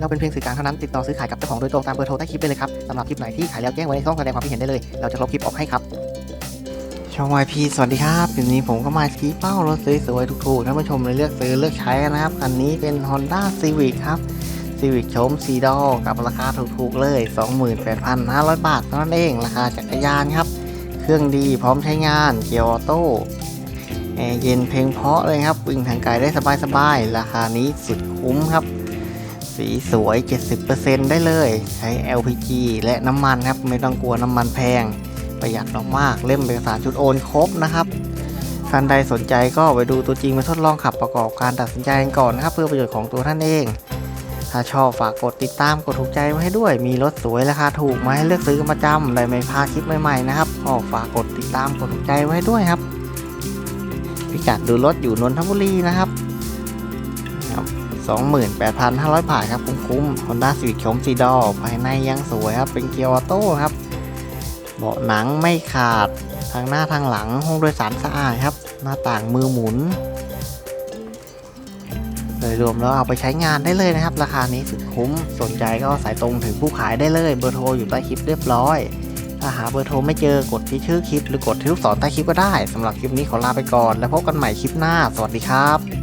เราเป็นเพียงสื่อกลางเท่านั้นติดต่อซื้อขายกับเจ้าของโดยตรงตามเบอร์โทรใต้คลิปได้เลยครับสำหรับคลิปไหนที่ขายแล้วแจ้งไว้ในช่องแสดงความคิดเห็นได้เลยเราจะลบคลิปออกให้ครับช่อง YP สวัสดีครับวันนี้ผมก็มาชี้เป้ารถสวยๆถูกๆท่านผู้ชมเลยเลือกซื้อเลือกใช้นะครับอันนี้เป็น Honda Civic ครับ Civic โฉมสีดอกับราคาถูกๆเลย 28,500 บาทเท่านั้นเองราคาจักรยานครับ เครื่องดีพร้อมใช้งานเกียร์ออโต้แอร์เย็นเพลงเพาะเลยครับวิ่งทางไกลได้สบายๆราคานี้สุดคุ้มครับ สีสวย 70%ได้เลย ใช้ LPG และน้ำมันครับ ไม่ต้องกลัวน้ำมันแพง ประหยัดมากๆเล่มเอกสารชุดโอนครบนะครับท่านใดสนใจก็ไปดูตัวจริงมาทดลองขับประกอบการตัดสินใจกันก่อนนะครับ เพื่อประโยชน์ของตัวท่านเอง ถ้าชอบฝากกดติดตามกดถูกใจไว้ให้ด้วย มีรถสวยราคาถูกมาให้เลือกซื้อกันประจำได้ไม่พลาดคลิปใหม่ๆนะครับก็ฝากกดติดตามกดถูกใจไว้ด้วยครับ พิกัดดูรถอยู่นนทบุรีนะครับ 28,500บาทครับคุ้มๆ Honda Civic ชมสีดอภายในยังสวยครับ เป็นเกียร์ออโต้ครับ เบาะหนังไม่ขาด ทางหน้าทางหลังห้องโดยสารสะอาดครับ หน้าต่างมือหมุน โดยรวมแล้วเอาไปใช้งานได้เลยนะครับ ราคานี้สุดคุ้ม สนใจก็สายตรงถึงผู้ขายได้เลย เบอร์โทรอยู่ใต้คลิปเรียบร้อย ถ้าหาเบอร์โทรไม่เจอกดที่ชื่อคลิป หรือกดที่ลูกศรใต้คลิปก็ได้สำหรับคลิปนี้ขอลาไปก่อน แล้วพบกันใหม่คลิปหน้า สวัสดีครับ